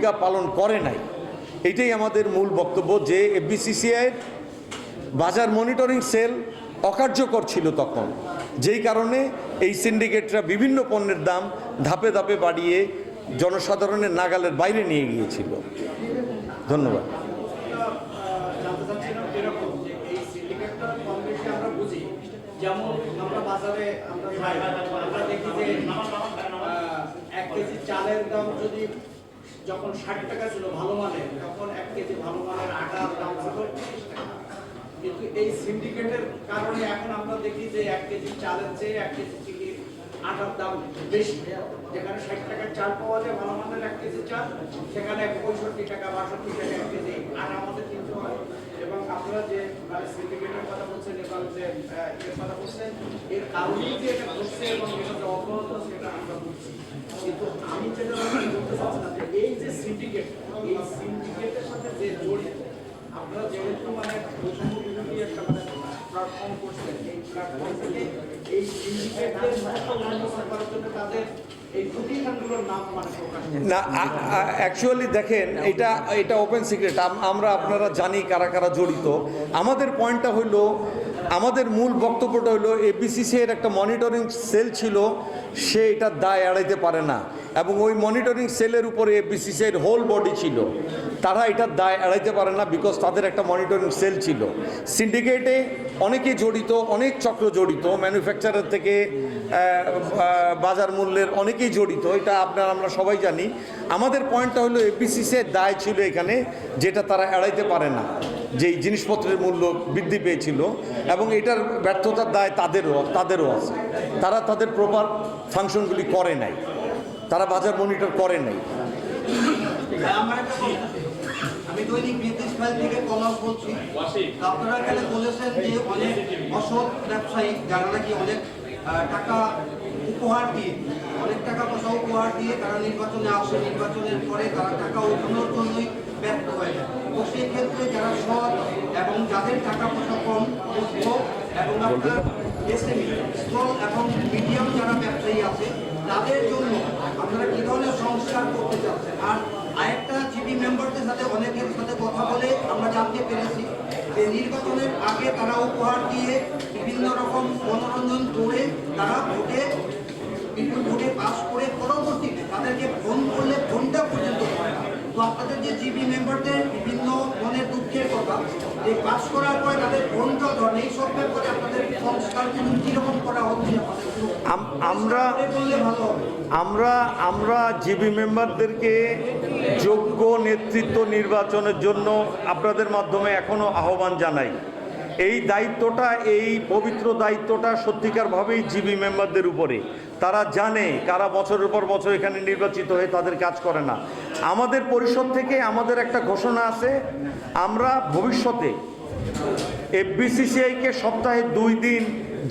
ভূমিকা পালন করে নাই। এটাই আমাদের মূল বক্তব্য যে এফবিসিসিআইয়ের বাজার মনিটরিং সেল অকার্যকর ছিল তখন। যেই কারণে এই সিন্ডিকেটরা বিভিন্ন পণ্যের দাম ধাপে ধাপে বাড়িয়ে জনসাধারণের নাগালের বাইরে নিয়ে গিয়েছিল। ধন্যবাদ। যেমন আমরা বাজারে আমরা দেখি যে এক কেজি চালের দাম যদি যখন ষাট টাকা ছিল ভালো মানের, তখন এক কেজি ভালো মানের আটার দাম ছিল টাকা। কিন্তু এই সিন্ডিকেটের কারণে এখন আমরা দেখি যে এক কেজি চালের চেয়ে এক কেজি চিকির আটার দাম বেশি। যেখানে ষাট টাকার চাল পাওয়া যায় ভালো মানের এক কেজি চাল, সেখানে পঁয়ষট্টি টাকা, বাষট্টি টাকা এক কেজি আটা আমাদের কিনতে হয়। আপনারা যে মানে সিন্ডিকেটের কথা বলছেন এবং যে এর কথা বলছেন, এর কারণেই যে এটা ঘটছে এবং এটা যে অপরাধ সেটা আমরা বুঝছি কিন্তু আমি যেটা বলতে চাচ্ছিলাম যে এই যে সিন্ডিকেট এই সিন্ডিকেটের সাথে যে জড়িত, আপনারা যেহেতু মানে বৈষম্য একটা মানে করছেন, এই প্ল্যাটফর্ম থেকে এই করার জন্য তাদের মানে না অ্যাকচুয়ালি দেখেন, এটা এটা ওপেন সিক্রেট আমরা আপনারা জানি কারা কারা জড়িত। আমাদের পয়েন্টটা হইল আমাদের মূল বক্তব্যটা হলো এবিসিসি এর একটা মনিটরিং সেল ছিল, সে এটার দায় এড়াইতে পারে না। এবং ওই মনিটরিং সেলের উপরে এবিসিসি এর হোল বডি ছিল। তারা এটার দায় এড়াইতে পারে না বিকজ তাদের একটা মনিটরিং সেল ছিল। সিন্ডিকেটে অনেকে জড়িত, অনেক চক্র জড়িত ম্যানুফ্যাকচারার থেকে বাজার মূল্যের অনেকেই জড়িত, এটা আপনার, আমরা সবাই জানি। আমাদের পয়েন্টটা হলো এপিসিসি এর দায় ছিল এখানে, যেটা তারা এড়াইতে পারে না। যেই জিনিসপত্রের মূল্য বৃদ্ধি পেয়েছিল এবং এটার ব্যর্থতার দায় তাদেরও তাদেরও আছে। তারা তাদের প্রপার ফাংশনগুলি করে নাই। তারা বাজার মনিটর করে নাই। আমি দৈনিক থেকে বলছি আপনারা বলেছেন অসৎ ব্যবসায়ী, যারা নাকি অনেক টাকা উপহার দিয়ে, অনেক টাকা পয়সা উপহার দিয়ে তারা নির্বাচনে আসে, নির্বাচনের পরে তারা টাকা উঠানোর জন্যই ব্যর্থ হয়ে যায়। তো সেই ক্ষেত্রে যারা সৎ এবং যাদের টাকা পয়সা কম এবং আপনার এবং মিডিয়াম যারা ব্যবসায়ী আছে, তাদের জন্য আপনারা কি ধরনের সংস্কার করতে চাচ্ছেন? আর আরেকটা জিবি মেম্বারদের সাথে অনেকের সাথে কথা বলে আমরা জানতে পেরেছি যে নির্বাচনের আগে তারা উপহার দিয়ে বিভিন্ন রকম মনোরঞ্জন করে তারা ভোটে, বিভিন্ন ভোটে পাস করে পরবর্তীতে তাদেরকে ফোন করলে ফোনটা পর্যন্ত আপনাদের যে জিবি মেম্বারদের বিভিন্ন মনের দুঃখের কথা এই পাস করার পরে তাদের বন্ধ ধরেন এই সব ব্যাপারে আপনাদের সংস্কার কিন্তু কীরকম করা হচ্ছে আমরা আমরা আমরা জিবি মেম্বারদেরকে যোগ্য নেতৃত্ব নির্বাচনের জন্য আপনাদের মাধ্যমে এখনও আহ্বান জানাই। এই দায়িত্বটা, এই পবিত্র দায়িত্বটা সত্যিকারভাবেই জিবি মেম্বারদের উপরে। তারা জানে কারা বছরের পর বছর এখানে নির্বাচিত হয়ে তাদের কাজ করে না। আমাদের পরিষদ থেকে আমাদের একটা ঘোষণা আছে, আমরা ভবিষ্যতে এফবিসিসিআইকে সপ্তাহে দুই দিন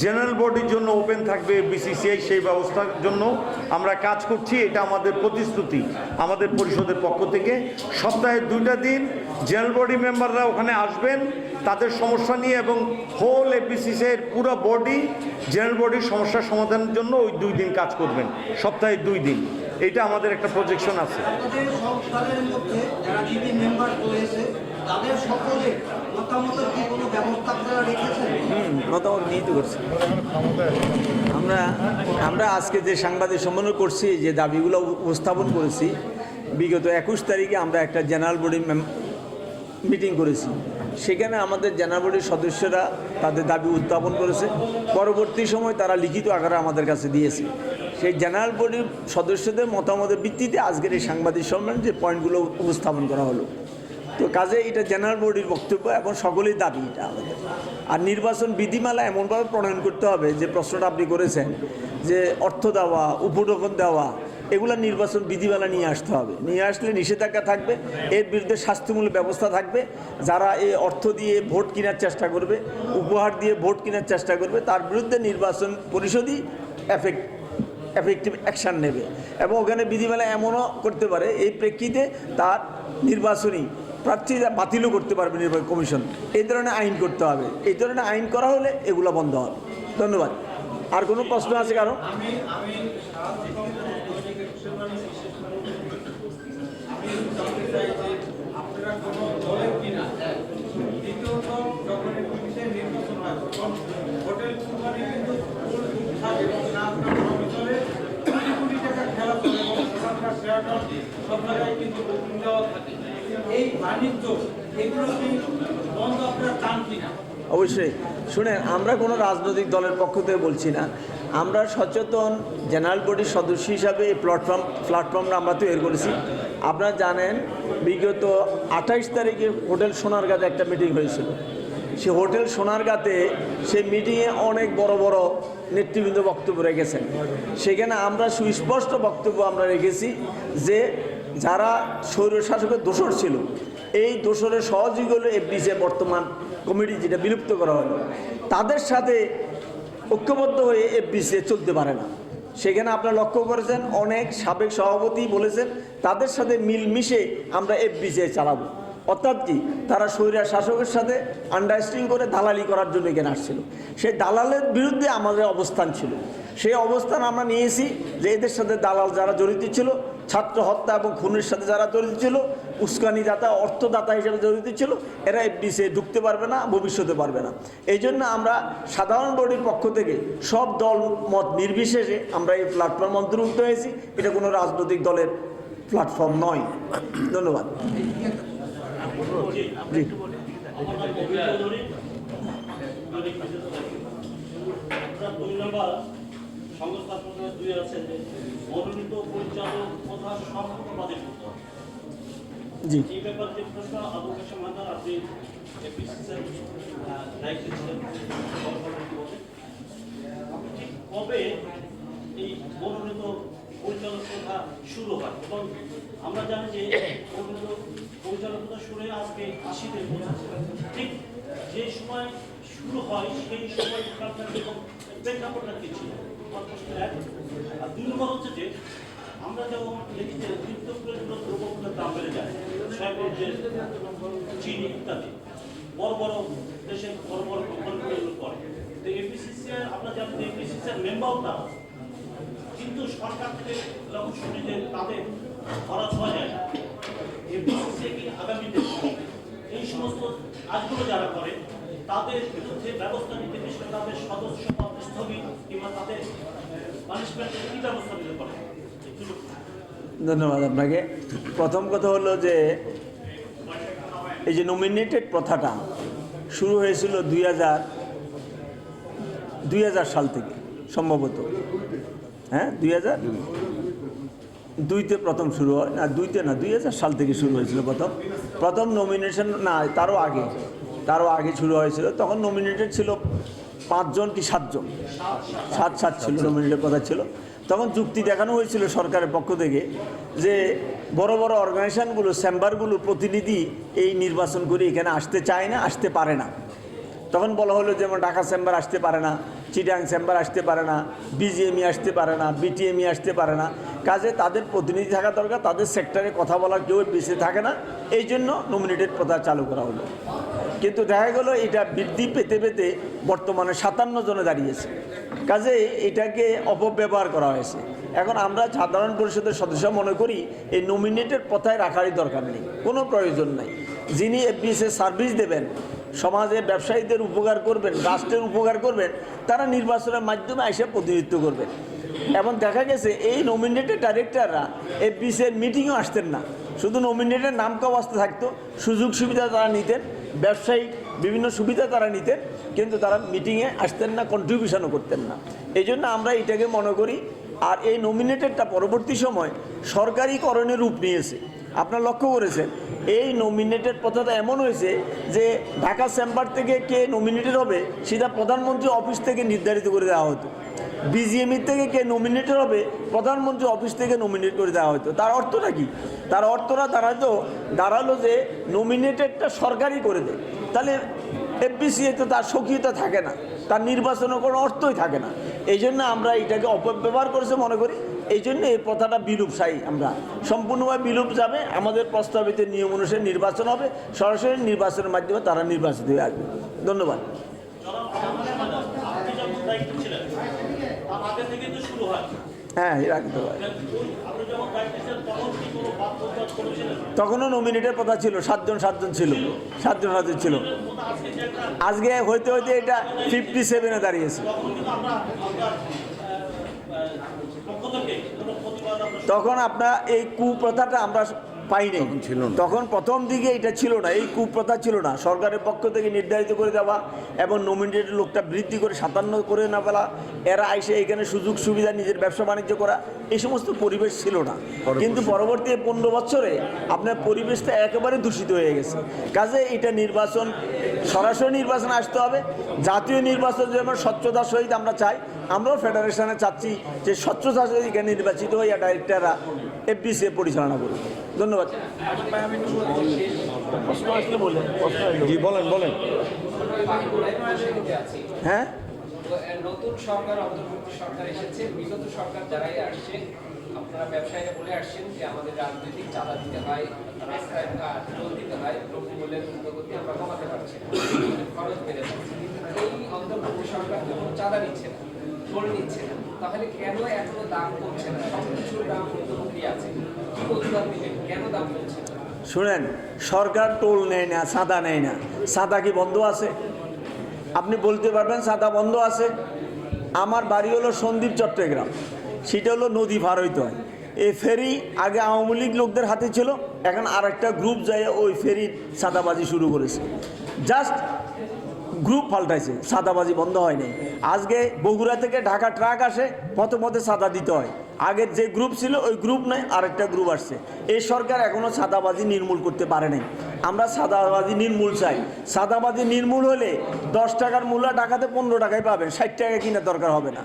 জেনারেল বডির জন্য ওপেন থাকবে, বিসিসিআই সেই ব্যবস্থার জন্য আমরা কাজ করছি, এটা আমাদের প্রতিশ্রুতি আমাদের পরিষদের পক্ষ থেকে। সপ্তাহে দুইটা দিন জেনারেল বডি মেম্বাররা ওখানে আসবেন, তাদের সমস্যা নিয়ে এবং হোল এফবিসিসিআইয়ের পুরো বডি, জেনারেল বডির সমস্যার সমাধানের জন্য ওই দুই দিন কাজ করবেন, সপ্তাহে দুই দিন। এটা আমাদের একটা প্রজেকশন আছে। তাদের সকলের মতামত নিহিত করছি। আমরা আমরা আজকে যে সাংবাদিক সম্মেলন করছি, যে দাবিগুলো উপস্থাপন করেছি, বিগত একুশ তারিখে আমরা একটা জেনারেল বডি মিটিং করেছি। সেখানে আমাদের জেনারেল বডির সদস্যরা তাদের দাবি উত্থাপন করেছে। পরবর্তী সময় তারা লিখিত আকারে আমাদের কাছে দিয়েছে। সেই জেনারেল বডির সদস্যদের মতামতের ভিত্তিতে আজকের এই সাংবাদিক সম্মেলন যে পয়েন্টগুলো উপস্থাপন করা হলো। তো কাজে এটা জেনারেল বডির বক্তব্য এবং সকলেই দাবি এটা আমাদের। আর নির্বাচন বিধিমালা এমনভাবে প্রণয়ন করতে হবে যে প্রশ্নটা আপনি করেছেন, যে অর্থ দেওয়া, উপঢৌকন দেওয়া, এগুলো নির্বাচন বিধিমালা নিয়ে আসতে হবে। নিয়ে আসলে নিষেধাজ্ঞা থাকবে, এর বিরুদ্ধে শাস্তিমূলক ব্যবস্থা থাকবে। যারা এই অর্থ দিয়ে ভোট কেনার চেষ্টা করবে, উপহার দিয়ে ভোট কেনার চেষ্টা করবে, তার বিরুদ্ধে নির্বাচন পরিষদই এফেক্ট এফেক্টিভ অ্যাকশান নেবে। এবং ওখানে বিধিমালা এমনও করতে পারে, এই প্রেক্ষিতে তার নির্বাচনী প্রার্থীরা বাতিলও করতে পারবে নির্বাচন কমিশন। এই ধরনের আইন করতে হবে। এই ধরনের আইন করা হলে এগুলো বন্ধ হবে। ধন্যবাদ। আর কোনো প্রশ্ন আছে কারও? সব জায়গায় কিন্তু দেওয়া থাকে অবশ্যই। শুনেন, আমরা কোনো রাজনৈতিক দলের পক্ষ থেকে বলছি না। আমরা সচেতন জেনারেল বডির সদস্য হিসাবে এই প্ল্যাটফর্ম প্ল্যাটফর্মটা আমরা তৈরি করেছি। আপনারা জানেন, বিগত আঠাইশ তারিখে হোটেল সোনারগাঁতে একটা মিটিং হয়েছিল। সে হোটেল সোনারগাঁতে সে মিটিংয়ে অনেক বড় বড় নেতৃবৃন্দ বক্তব্য রেখেছেন। সেখানে আমরা সুস্পষ্ট বক্তব্য আমরা রেখেছি যে যারা স্বৈরশাসকের দোষর ছিল, এই দোষরের সহযোগী হলো এফডিসি বর্তমান কমিটি যেটা বিলুপ্ত করা হলো। তাদের সাথে ঐক্যবদ্ধ হয়ে এফডিসি চলতে পারে না। সেখানে আপনারা লক্ষ্য করেছেন, অনেক সাবেক সভাপতি বলেছেন, তাদের সাথে মিলমিশে আমরা এফডিসি চালাবো। অর্থাৎ কি, তারা স্বৈরা শাসকের সাথে আন্ডারস্ট্যান্ডিং করে দালালি করার জন্য এখানে আসছিল। সেই দালালের বিরুদ্ধে আমাদের অবস্থান ছিল। সেই অবস্থান আমরা নিয়েছি যে এদের সাথে দালাল যারা জড়িত ছিল ছাত্র হত্যা এবং খুনের সাথে যারা জড়িত ছিল উস্কানি দাতা অর্থদাতা হিসেবে জড়িত ছিল, এরা এফডিসে ঢুকতে পারবে না, ভবিষ্যতে পারবে না। এই জন্য আমরা সাধারণ বডির পক্ষ থেকে সব দল মত নির্বিশেষে আমরা এই প্ল্যাটফর্ম অন্তর্ভুক্ত হয়েছি। এটা কোনো রাজনৈতিক দলের প্ল্যাটফর্ম নয়। ধন্যবাদ। জি। সংস্থা দুই আছে যে মনোনীত পরিচালক তথা সম্পূর্ণবাদী করতে হবে। জি। এই ব্যাপারে যে প্রশ্ন আবু কাসেম আপনি দায়িত্বে ছিলেন ঠিক কবে এই মনোনীত পরিচালক প্রথা শুরু হয়? এবং আমরা জানি যে মনোনীত পরিচালক প্রথা শুরু হয় আজকে আশিতে ঠিক যে সময় শুরু হয় সেই সময় প্রেক্ষাপটটা কি ছিল? আর দুই হচ্ছে যে, আমরা যেমন যে নিত্য প্রয়োজনীয় দাম বেড়ে যায় চিনি ইত্যাদি, বড় বড় দেশের বড় বড় কোম্পানিগুলো করে। তো এপিসিসি আমরা জানি যে এপিসিসি মেম্বারও তারা। কিন্তু সরকার যখন শুনি তাদের ধরা ছোঁয়া যায় না এপিসিসি কি আগামীতে? এই সমস্ত কাজগুলো যারা করে তাদের বিরুদ্ধে ব্যবস্থা নিতে বিশেষ তাদের সদস্য পদ স্থগিত কিংবা তাদের পানিশমেন্টের কি ব্যবস্থা নিতে পারে? ধন্যবাদ আপনাকে। প্রথম কথা হলো যে, এই যে নমিনেটেড প্রথাটা শুরু হয়েছিল দুই হাজার দুই হাজার সাল থেকে সম্ভবত। হ্যাঁ দুই হাজার? দুইতে প্রথম শুরু হয়। না, দুইতে না, দুই হাজার সাল থেকে শুরু হয়েছিল প্রথম। প্রথম নমিনেশন না, তারও আগে। তারও আগে শুরু হয়েছিল, তখন নমিনেটেড ছিল পাঁচজন কি সাতজন? সাত সাত ছিল নমিনেটেড কথা ছিল। তখন যুক্তি দেখানো হয়েছিল সরকারের পক্ষ থেকে যে বড় বড় অর্গানাইজেশনগুলো চেম্বারগুলো প্রতিনিধি এই নির্বাচন করে এখানে আসতে চায় না, আসতে পারে না। তখন বলা হলো যেমন ঢাকা চেম্বার আসতে পারে না, চিটাং চেম্বার আসতে পারে না বিজিএমই আসতে পারে না বিটিএমই আসতে পারে না। কাজে তাদের প্রতিনিধি থাকা দরকার, তাদের সেক্টরে কথা বলার কেউ বেঁচে থাকে না। এই জন্য নমিনেটেড প্রথা চালু করা হলো। কিন্তু দেখা গেল এটা বৃদ্ধি পেতে পেতে বর্তমানে সাতান্ন জনে দাঁড়িয়েছে। কাজে এটাকে অপব্যবহার করা হয়েছে। এখন আমরা সাধারণ পরিষদের সদস্য মনে করি, এই নমিনেটেড প্রথায় রাখারই দরকার নেই। কোনো প্রয়োজন নাই। যিনি এফবিএসে সার্ভিস দেবেন সমাজে ব্যবসায়ীদের উপকার করবেন, রাষ্ট্রের উপকার করবেন, তারা নির্বাচনের মাধ্যমে এসে প্রতিনিধিত্ব করবেন। এবং দেখা গেছে, এই নমিনেটেড ডাইরেক্টররা এফবিসির মিটিংও আসতেন না। শুধু নমিনেটের নাম আসতে থাকতো, সুযোগ সুবিধা তারা নিতেন ব্যবসায়িক বিভিন্ন সুবিধা তারা নিতেন, কিন্তু তারা মিটিংয়ে আসতেন না কন্ট্রিবিউশনও করতেন না। এই জন্য আমরা এটাকে মনে করি, আর এই নমিনেটেডটা পরবর্তী সময় সরকারিকরণের রূপ নিয়েছে। আপনার লক্ষ্য করেছেন, এই নমিনেটেড প্রথাটা এমন হয়েছে যে ঢাকা চেম্বার থেকে কে নমিনেটেড হবে সেটা প্রধানমন্ত্রী অফিস থেকে নির্ধারিত করে দেওয়া হতো। বিজিএমই থেকে কে নমিনেটেড হবে প্রধানমন্ত্রী অফিস থেকে নমিনেট করে দেওয়া হতো। তার অর্থটা কি? তার অর্থটা দাঁড়াতো দাঁড়াল যে নমিনেটেডটা সরকারই করে দেয়। তাহলে এফবিসিএ তো তার সক্রিয়তা থাকে না, তার নির্বাচনের কোনো অর্থই থাকে না। এই জন্য আমরা এটাকে অপব্যবহার করেছে মনে করি। এই জন্য এই প্রথাটা চাই আমরা। সম্পূর্ণভাবে বিলুপ যাবে, আমাদের প্রস্তাবিত নিয়ম অনুসারে নির্বাচন হবে, সরাসরি নির্বাচনের মাধ্যমে তারা নির্বাচিত হয়ে আসবে। ধন্যবাদ। তার আগে থেকে তো শুরু হয়। হ্যাঁ রাখতে পারে তখনও নমিনেটের কথা ছিল, সাতজন সাতজন ছিল, সাতজন সাতজন ছিল। আজকে হইতে হইতে এটা ফিফটি সেভেনে দাঁড়িয়েছে। তখন আপনার এই কুপ্রথাটা আমরা পাইনি। ছিল তখন প্রথম দিকে এটা ছিল না এই কুপ্রথা ছিল না। সরকারের পক্ষ থেকে নির্ধারিত করে দেওয়া এবং নমিনেটেড লোকটা বৃদ্ধি করে সাতান্ন করে না ফেলা এরা আইসে এখানে সুযোগ সুবিধা নিজের ব্যবসা বাণিজ্য করা এই সমস্ত পরিবেশ ছিল না। কিন্তু পরবর্তী পনেরো বছরে আপনার পরিবেশটা একেবারে দূষিত হয়ে গেছে। কাজে এটা নির্বাচন সরাসরি নির্বাচন আসতে হবে। জাতীয় নির্বাচন যেমন স্বচ্ছতার সহিত আমরা চাই আমরাও ফেডারেশনে চাচ্ছি যে স্বচ্ছতার সহিত এখানে নির্বাচিত হইয়া ডাইরেক্টররা এফডিসি পরিচালনা করবে ধন্যবাদ। জি বলেন বলেন। হ্যাঁ? তো, নতুন সরকার অন্তর্বর্তী সরকার এসেছে। বিগত সরকার যারাই আসছে আপনারা ব্যবসায়ীরা বলে আসছেন যে আমাদের রাজনৈতিক চাঁদা দিতে হয় রাস্তায় টোল দিতে হয় দ্রব্যমূল্যের ঊর্ধ্বগতি আমরা কমাতে পারছি না। খরচ বেড়ে যাচ্ছে। এই অন্তর্বর্তী সরকার যখন চাঁদা নিচ্ছে না টোল নিচ্ছে না। তাহলে কেন এখনও দাম কমছে না? সব কিছুর দাম ঊর্ধ্বমুখী আছে? কি কেন দাম কমছে না? শুনেন, সরকার টোল নেয় না, সাদা নেয় না। সাদা কি বন্ধ আছে? আপনি বলতে পারবেন সাদা বন্ধ আছে। আমার বাড়ি হলো সন্দীপ চট্টগ্রাম। সেটা হলো নদী পার হইতে হয়। এই ফেরি আগে আওয়ামী লীগ লোকদের হাতে ছিল, এখন আর একটা গ্রুপ যায় ওই ফেরির সাদাবাজি শুরু করেছে। জাস্ট গ্রুপ পাল্টাইছে, সাদাবাজি বন্ধ হয়নি। আজকে বগুড়া থেকে ঢাকা ট্রাক আসে পথে পথে সাদা দিতে হয়। আগের যে গ্রুপ ছিল, ওই গ্রুপ নয়, আরেকটা গ্রুপ আসছে। এই সরকার এখনও সাদাবাজি নির্মূল করতে পারে নাই। আমরা সাদাবাজি নির্মূল চাই। সাদাবাজি নির্মূল হলে দশ টাকার মূল্য টাকাতে পনেরো টাকায় পাবেন, ষাট টাকা কিনা দরকার হবে না।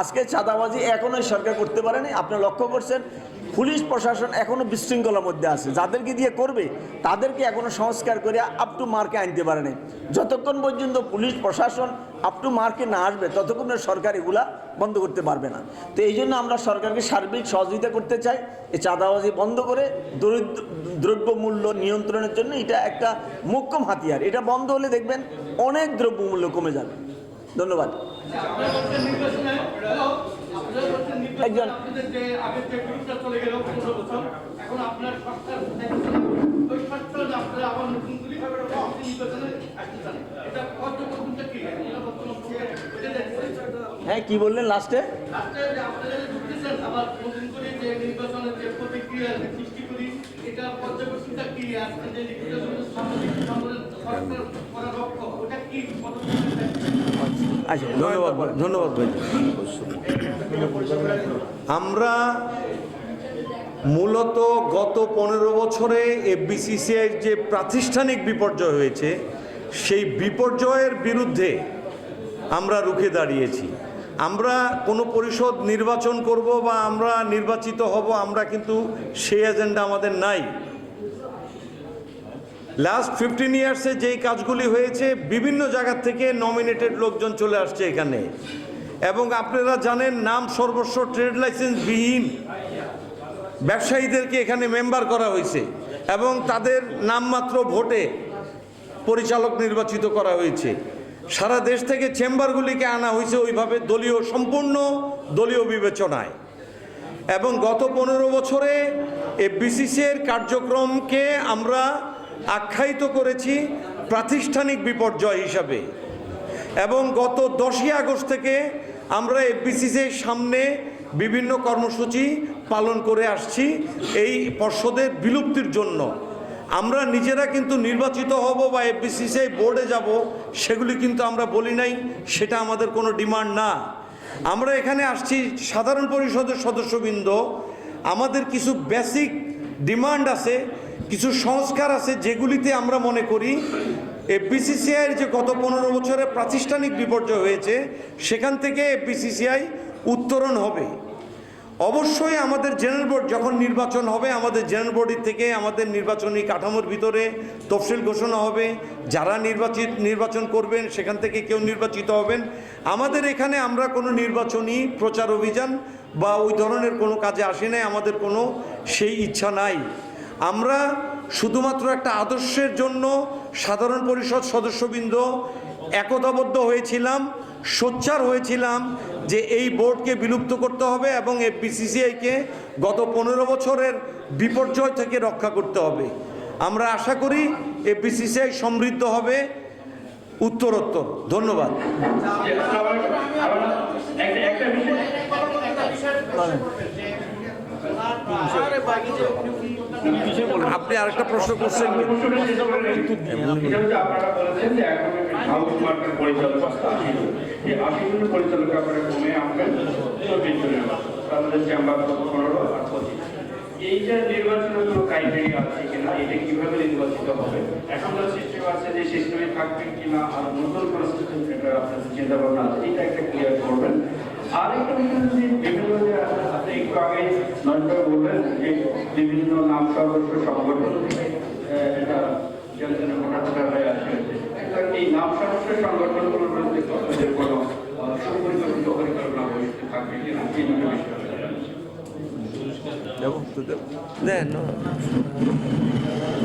আজকে সাদাবাজি এখনও সরকার করতে পারেনি আপনি লক্ষ্য করছেন পুলিশ প্রশাসন এখনও বিশৃঙ্খলার মধ্যে আছে। যাদেরকে দিয়ে করবে, তাদেরকে এখনও সংস্কার করে আপ টু মার্কে আনতে পারে নাই। যতক্ষণ পর্যন্ত পুলিশ প্রশাসন আপ টু মার্কে না আসবে, ততক্ষণ সরকার এগুলা বন্ধ করতে পারবে না। তো এই জন্য আমরা সরকারকে সার্বিক সহযোগিতা করতে চাই, এই চাঁদাবাজি বন্ধ করে দরিদ্র, দ্রব্যমূল্য নিয়ন্ত্রণের জন্য এটা একটা মোক্ষম হাতিয়ার। এটা বন্ধ হলে দেখবেন অনেক দ্রব্যমূল্য কমে যাবে। ধন্যবাদ। একজন- হ্যাঁ কি বললেন লাস্টে? এটা পর্যবেক্ষণটা কি? যে আচ্ছা ধন্যবাদ ধন্যবাদ ভাই। আমরা মূলত গত পনেরো বছরে এফবিসিসিআই যে প্রাতিষ্ঠানিক বিপর্যয় হয়েছে, সেই বিপর্যয়ের বিরুদ্ধে আমরা রুখে দাঁড়িয়েছি। আমরা কোনো পরিষদ নির্বাচন করব বা আমরা নির্বাচিত হব, আমরা কিন্তু সেই এজেন্ডা আমাদের নাই। লাস্ট ফিফটিন ইয়ার্সে যেই কাজগুলি হয়েছে, বিভিন্ন জায়গা থেকে নমিনেটেড লোকজন চলে আসছে এখানে। এবং আপনারা জানেন, নাম সর্বস্ব ট্রেড লাইসেন্স বিহীন ব্যবসায়ীদেরকে এখানে মেম্বার করা হয়েছে এবং তাদের নামমাত্র ভোটে পরিচালক নির্বাচিত করা হয়েছে। সারা দেশ থেকে চেম্বারগুলিকে আনা হয়েছে ওইভাবে দলীয়, সম্পূর্ণ দলীয় বিবেচনায়। এবং গত পনেরো বছরে এ বিসিসির কার্যক্রমকে আমরা আখ্যায়িত করেছি প্রাতিষ্ঠানিক বিপর্যয় হিসাবে। এবং গত দশই আগস্ট থেকে আমরা এফবিসিসির সামনে বিভিন্ন কর্মসূচি পালন করে আসছি এই পর্ষদের বিলুপ্তির জন্য। আমরা নিজেরা কিন্তু নির্বাচিত হব বা এফবিসিসি বোর্ডে যাব, সেগুলি কিন্তু আমরা বলি নাই, সেটা আমাদের কোনো ডিমান্ড না। আমরা এখানে আসছি সাধারণ পরিষদের সদস্যবৃন্দ, আমাদের কিছু বেসিক ডিমান্ড আছে কিছু সংস্কার আছে যেগুলিতে আমরা মনে করি এফবিসিসিআইয়ের যে গত পনেরো বছরে প্রাতিষ্ঠানিক বিপর্যয় হয়েছে, সেখান থেকে এফবিসিসিআই উত্তরণ হবে। অবশ্যই আমাদের জেনারেল বোর্ড যখন নির্বাচন হবে, আমাদের জেনারেল বোর্ডের থেকে আমাদের নির্বাচনী কাঠামোর ভিতরে তফসিল ঘোষণা হবে। যারা নির্বাচিত, নির্বাচন করবেন, সেখান থেকে কেউ নির্বাচিত হবেন। আমাদের এখানে আমরা কোনো নির্বাচনী প্রচার অভিযান বা ওই ধরনের কোনো কাজে আসি নাই, আমাদের কোনো সেই ইচ্ছা নাই। আমরা শুধুমাত্র একটা আদর্শের জন্য সাধারণ পরিষদ সদস্যবৃন্দ একতাবদ্ধ হয়েছিলাম, সোচ্চার হয়েছিলাম যে এই বোর্ডকে বিলুপ্ত করতে হবে এবং এই বিসিসিআইকে গত পনেরো বছরের বিপর্যয় থেকে রক্ষা করতে হবে। আমরা আশা করি এই বিসিসিআই সমৃদ্ধ হবে। উত্তরোত্তর, ধন্যবাদ। আপনি আরেকটা প্রশ্ন করছেন। এই নির্বাচনের কোনো ক্রাইটেরিয়া আছে কিনা, এটা কীভাবে নির্বাচিত হবে এখন যে সিস্টেম আছে যে সিস্টেমে থাকবেন কিনা, আর নতুন কোনো সিস্টেম চিন্তা ভাবনা আছে, এটা একটা ক্লিয়ার করবেন বিভিন্ন নাম সর্বস্ব সংগঠন এটা জনজনের মোটামোটা এই নাম সর্বস্ব সংগঠনগুলোর মধ্যে কোনো সুপরিকল্পিত পরিকল্পনা ভবিষ্যতে থাকবে কিনা?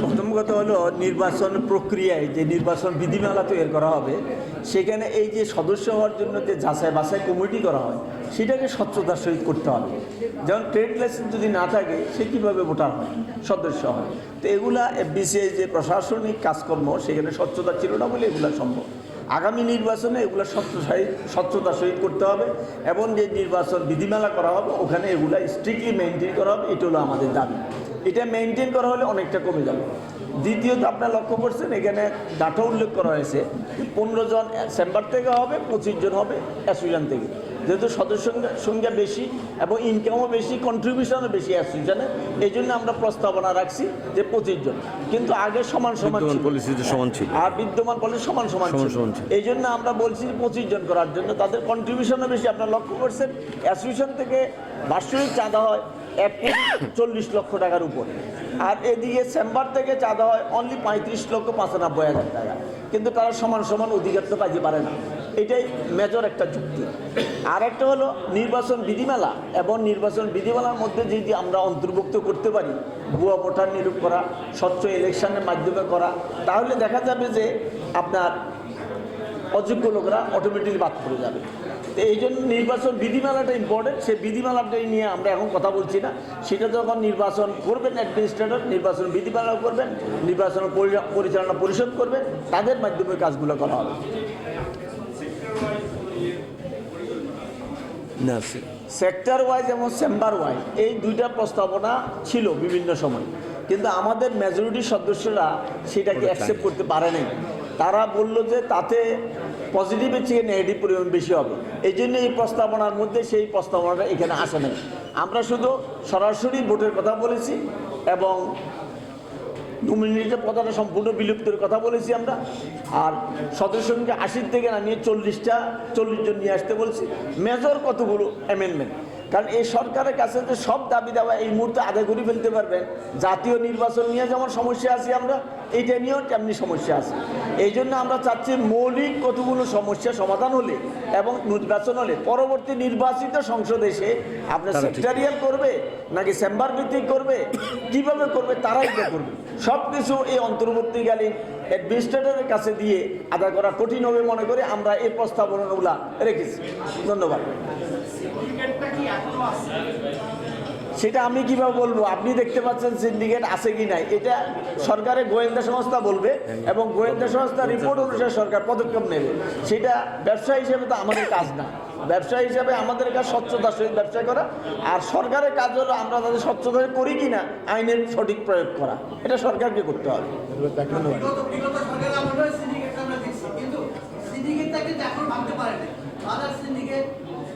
প্রথম কথা হলো, নির্বাচন প্রক্রিয়ায় যে নির্বাচন বিধিমালা তৈরি করা হবে, সেখানে এই যে সদস্য হওয়ার জন্য যে যাচাই বাছাই কমিটি করা হয়, সেটাকে স্বচ্ছতার সহিত করতে হবে। যেমন ট্রেড লাইসেন্স যদি না থাকে, সে কীভাবে ভোটার হয়? সদস্য হয়। তো এগুলা এফবিসিআই যে প্রশাসনিক কাজকর্ম, সেখানে স্বচ্ছতা ছিল না বলে এগুলা সম্ভব। আগামী নির্বাচনে এগুলো স্বচ্ছতার স্বচ্ছতা সহিত করতে হবে এবং যে নির্বাচন বিধিমালা করা হবে, ওখানে এগুলো স্ট্রিক্টলি মেনটেন করা হবে, এটা হলো আমাদের দাবি। এটা মেনটেন করা হলে অনেকটা কমে যাবে। দ্বিতীয়ত আপনারা লক্ষ্য করছেন, এখানে ডাটা উল্লেখ করা হয়েছে পনেরো জন চেম্বার থেকে হবে, পঁচিশ জন হবে অ্যাসোসিয়েশন থেকে। যেহেতু সদস্য সংখ্যা- বেশি এবং ইনকামও বেশি কন্ট্রিবিউশনও বেশি অ্যাসোসিয়েশনে এই জন্য আমরা প্রস্তাবনা রাখছি যে পঁচিশ জন। কিন্তু আগে সমান সমান। পলিসিতে সমান ছিল। আর বিদ্যমান পলিসি সমান সমান ছিল। এই জন্য আমরা বলছি পঁচিশ জন করার জন্য। তাদের কন্ট্রিবিউশনও বেশি আপনারা লক্ষ্য করছেন অ্যাসোসিয়েশন থেকে বার্ষিক চাঁদা হয় এক চল্লিশ লক্ষ টাকার উপরে। আর এদিকে চেম্বার থেকে চাঁদা হয় অনলি পঁয়ত্রিশ লক্ষ পাঁচানব্বই হাজার টাকা। কিন্তু তারা সমান সমান অধিকার তো পাইতে পারে না। এটাই মেজর একটা যুক্তি। আর একটা হলো নির্বাচন বিধিমালা এবং নির্বাচন বিধিমালার মধ্যে যদি আমরা অন্তর্ভুক্ত করতে পারি, ভুয়া ভোটার নিরূপ করা, স্বচ্ছ ইলেকশনের মাধ্যমে করা, তাহলে দেখা যাবে যে আপনার অযোগ্য লোকরা অটোমেটিক বাদ পড়ে যাবে। তো এই জন্য নির্বাচন বিধিমালাটা ইম্পর্টেন্ট সেই বিধিমালাটাই নিয়ে আমরা এখন কথা বলছি না। সেটা যখন নির্বাচন করবেন অ্যাডমিনিস্ট্রেটর নির্বাচন বিধিমালা করবেন, নির্বাচন পরিচালনা পরিষদ করবেন, তাদের মাধ্যমে কাজগুলো করা হবে না সেক্টর ওয়াইজ এবং চেম্বার ওয়াইজ এই দুইটা প্রস্তাবনা ছিল বিভিন্ন সময়। কিন্তু আমাদের মেজরিটি সদস্যরা সেটাকে অ্যাকসেপ্ট করতে পারে নাই। তারা বলল যে তাতে পজিটিভের চেয়ে নেগেটিভ পরিমাণ বেশি হবে। এই জন্য এই প্রস্তাবনার মধ্যে সেই প্রস্তাবনাটা এখানে আসে নাই। আমরা শুধু সরাসরি ভোটের কথা বলেছি এবং নমিনেটেড কথাটা সম্পূর্ণ বিলুপ্তের কথা বলেছি আমরা। আর সদস্য আশির থেকে নামিয়ে চল্লিশটা, চল্লিশ জন নিয়ে আসতে বলছি। মেজর কতগুলো অ্যামেন্ডমেন্ট কারণ এই সরকারের কাছে যে সব দাবি দেওয়া এই মুহূর্তে আদায় করে ফেলতে পারবেন জাতীয় নির্বাচন নিয়ে যেমন সমস্যা আছি আমরা এইটা নিয়েও তেমনি সমস্যা আছে। এই জন্য আমরা চাচ্ছি মৌলিক কতগুলো সমস্যা সমাধান হলে এবং নির্বাচন হলে। পরবর্তী নির্বাচিত সংসদ এসে আপনার সেক্রেটারিয়াল করবে নাকি চেম্বার ভিত্তিক করবে কীভাবে করবে তারাই তো করবে। সব কিছু এই অন্তর্বর্তীকালীন অ্যাডমিনিস্ট্রেটরের কাছে দিয়ে আদায় করা কঠিন হবে মনে করে আমরা এই প্রস্তাবনাগুলা রেখেছি। ধন্যবাদ। সেটা আমি কীভাবে বলব? আপনি দেখতে পাচ্ছেন সিন্ডিকেট আছে কি নাই। এটা সরকারের গোয়েন্দা সংস্থা বলবে এবং গোয়েন্দা সংস্থা রিপোর্ট অনুসারে সরকার পদক্ষেপ নেবে। সেটা ব্যবসা হিসেবে তো আমাদের কাজ না। ব্যবসা হিসাবে আমাদের কাজ স্বচ্ছতার সহিত ব্যবসা করা। আর সরকারের কাজ হলো আমরা তাদের স্বচ্ছতা করি কি না, আইনের সঠিক প্রয়োগ করা। এটা সরকারকে করতে হবে। ধন্যবাদ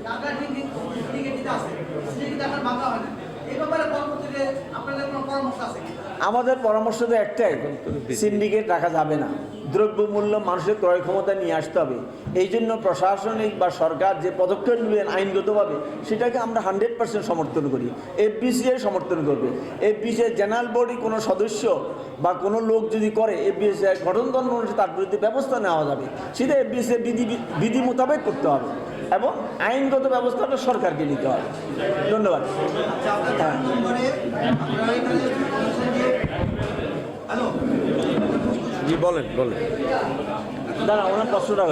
টাকা আছে। সিন্ডিকেট এখন ভাঙা হয় না। আমাদের পরামর্শ তো একটাই সিন্ডিকেট রাখা যাবে না। দ্রব্যমূল্য মানুষের ক্রয় ক্ষমতা নিয়ে আসতে হবে। এই জন্য প্রশাসনিক বা সরকার যে পদক্ষেপ নেবেন আইনগতভাবে, সেটাকে আমরা হান্ড্রেড পার্সেন্ট সমর্থন করি। এফবিসিআই সমর্থন করবে। এফবিসিআই জেনারেল বডি কোনো সদস্য বা কোনো লোক যদি করে এফবিসিআই গঠনতন্ত্র অনুযায়ী তার বিরুদ্ধে ব্যবস্থা নেওয়া যাবে। সেটা এফবিসিআই বিধি বিধি মোতাবেক করতে হবে। এবং আইনগত ব্যবস্থাটা সরকারকে নিতে হবে। ধন্যবাদ। আচ্ছা জি বলেন বলেন। দাঁড়া ওনার প্রশ্নটা